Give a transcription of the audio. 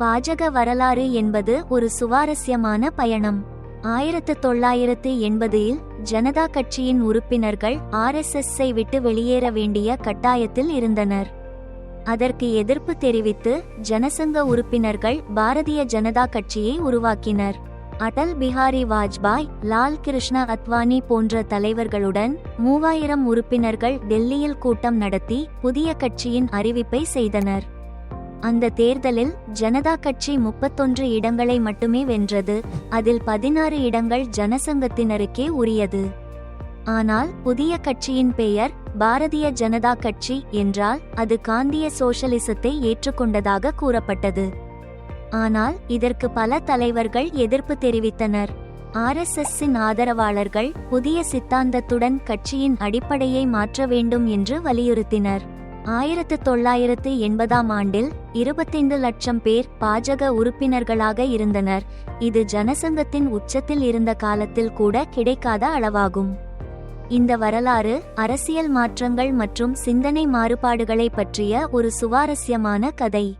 பாஜக வரலாறு என்பது ஒரு சுவாரஸ்யமான பயணம். ஆயிரத்து தொள்ளாயிரத்து எண்பதில் ஜனதா கட்சியின் உறுப்பினர்கள் ஆர்எஸ்எஸ்ஸை விட்டு வெளியேற வேண்டிய கட்டாயத்தில் இருந்தனர். அதற்கு எதிர்ப்பு தெரிவித்து ஜனசங்க உறுப்பினர்கள் பாரதிய ஜனதா கட்சியை உருவாக்கினர். அடல் பிஹாரி வாஜ்பாய் லால் கிருஷ்ண அத்வானி போன்ற தலைவர்களுடன் மூவாயிரம் உறுப்பினர்கள் டெல்லியில் கூட்டம் நடத்தி புதிய கட்சியின் அறிவிப்பை செய்தனர். அந்த தேர்தலில் ஜனதா கட்சி முப்பத்தொன்று இடங்களை மட்டுமே வென்றது. அதில் பதினாறு இடங்கள் ஜனசங்கத்தினருக்கே உரியது. ஆனால் புதிய கட்சியின் பெயர் பாரதிய ஜனதா கட்சி என்றால் அது காந்திய சோஷலிசத்தை ஏற்றுக்கொண்டதாக கூறப்பட்டது. ஆனால் இதற்கு பல தலைவர்கள் எதிர்ப்பு தெரிவித்தனர். ஆர்எஸ்எஸ்ஸின் ஆதரவாளர்கள் புதிய சித்தாந்தத்துடன் கட்சியின் அடிப்படையை மாற்ற வேண்டும் என்று வலியுறுத்தினர். ஆயிரத்து தொள்ளாயிரத்து எண்பதாம் ஆண்டில் இருபத்தைந்து லட்சம் பேர் பாஜக உறுப்பினர்களாக இருந்தனர். இது ஜனசங்கத்தின் உச்சத்தில் இருந்த காலத்தில் கூட கிடைக்காத அளவாகும். இந்த வரலாறு அரசியல் மாற்றங்கள் மற்றும் சிந்தனை மாறுபாடுகளை பற்றிய ஒரு சுவாரஸ்யமான கதை.